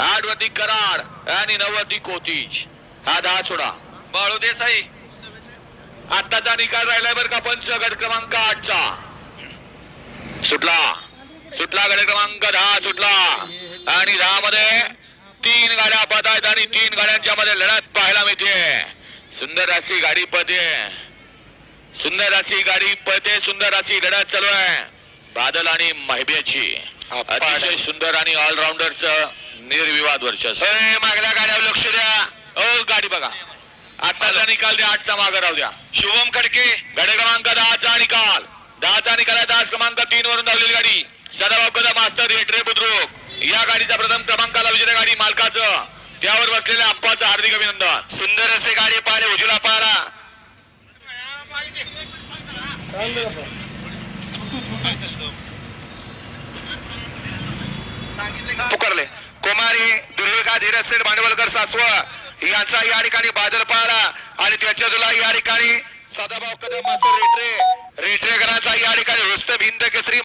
आठ वरती कराड आणि नऊ वरती कोतीज. हा दहा सोडा. बाळू देसाई. आताचा निकाल राहिलाय बरं का पंच गट क्रमांक आठचा. सुटला. सुटला गट क्रमांक दहा सुटला. आणि दहा मध्ये तीन गाड्या पद आहेत आणि तीन गाड्यांच्या मध्ये लढत पाहायला मिळते. सुंदर अशी गाडी पदे सुंदर अशी गाडी पदे सुंदर अशी लढत चालू आहे. बादल आणि महिब्याची अतिशय सुंदर आणि ऑलराऊंडरच निर्विवाद वर्चस्व. ए, मागल्या गाड्यावर लक्ष द्या. ओ गाडी बघा. आताचा निकाल द्या आठचा मागे राहू द्या. शुभम खडके. गाडी क्रमांक दहाचा निकाल. दहाचा निकाल आहे दहा क्रमांक तीन वरून धावलेली गाडी. सदाभाऊ कदम मास्तर रेटरे बुद्रुक. या गाडीचा प्रथम क्रमांकाला विजय गाडी मालकाचं. त्यावर बसलेल्या आप्पाचं हार्दिक अभिनंदन. सुंदर असे गाडी पाहिले उजला पाहिला पुकारले. कुमारी दुर्विका धीरज सेठ भांडवलकर सासव यांचा या ठिकाणी बादल पाहिला आणि त्याच्या जुला या ठिकाणी सदाभाऊ कदम मास्तर रेटरे रेटरेकरांचा या ठिकाणी रुस्तम हिंद केसरी